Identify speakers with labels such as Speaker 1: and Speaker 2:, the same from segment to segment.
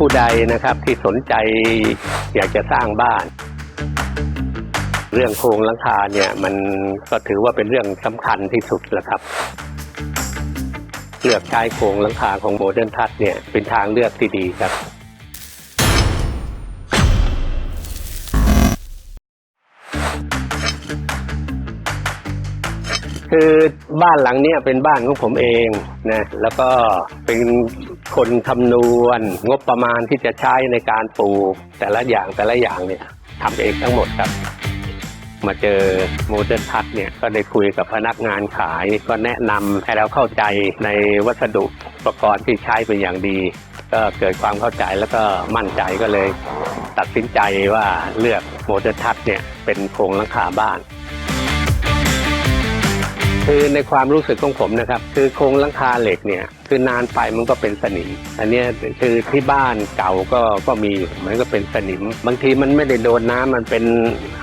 Speaker 1: ผู้ใดนะครับที่สนใจอยากจะสร้างบ้าน เรื่องโครงหลังคาเนี่ยมันก็ถือว่าเป็นเรื่องสำคัญที่สุดแล้วครับ เลือกใช้โครงหลังคาของโมเดิร์นทัชเนี่ยเป็นทางเลือกที่ดีครับคือบ้านหลังเนี้ยเป็นบ้านของผมเองนะแล้วก็เป็น คนคำนวณ งบประมาณที่จะใช้ในการปลูกแต่ละอย่างแต่ละอย่างเนี่ยทำเองทั้งหมดครับ มาเจอโมเดิร์นทัชเนี่ยก็ได้คุยกับพนักงานขาย ก็แนะนำให้เราเข้าใจในวัสดุอุปกรณ์ที่ใช้เป็นอย่างดี ก็เกิดความเข้าใจแล้วก็มั่นใจก็เลย ตัดสินใจว่าเลือกโมเดิร์นทัชเนี่ยเป็นโครงหลังคาบ้าน คือในความรู้สึกของผมนะครับ คือโครงหลังคาเหล็กเนี่ย คือนานไปมันก็เป็นสนิม อันนี้คือที่บ้านเก่าก็ก็มีมันก็เป็นสนิม บางทีมันไม่ได้โดนน้ำมันเป็น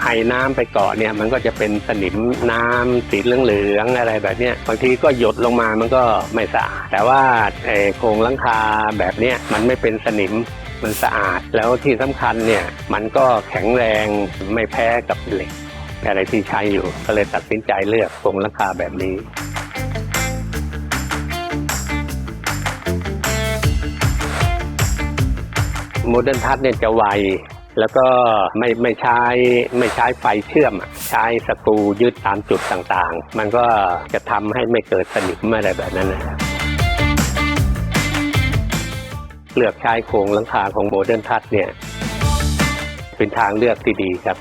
Speaker 1: ไฮน้ำไปเกาะเนี่ย มันก็จะเป็นสนิมน้ำสีเหลืองๆอะไรแบบเนี้ยบางทีก็หยดลงมามันก็ไม่สะอาดแต่ว่าไอโครงหลังคาแบบเนี้ยมันไม่เป็นสนิมมันสะอาดแล้วที่สำคัญเนี่ยมันก็แข็งแรงไม่แพ้กับเหล็ก อะไรที่ใช้อยู่ ก็เลยตัดสินใจเลือกโครงราคาแบบนี้โมเดิร์นทัชเนี่ยจะไว แล้วก็ไม่ไม่ใช้ไม่ใช้ไฟเชื่อม ใช้สกรูยึดตามจุดต่างๆ มันก็จะทำให้ไม่เกิดสนิมอะไรแบบนั้นนะครับเลือกใช้โครงหลังคาของโมเดิร์นทัชเนี่ย เป็นทางเลือกที่ดีครับ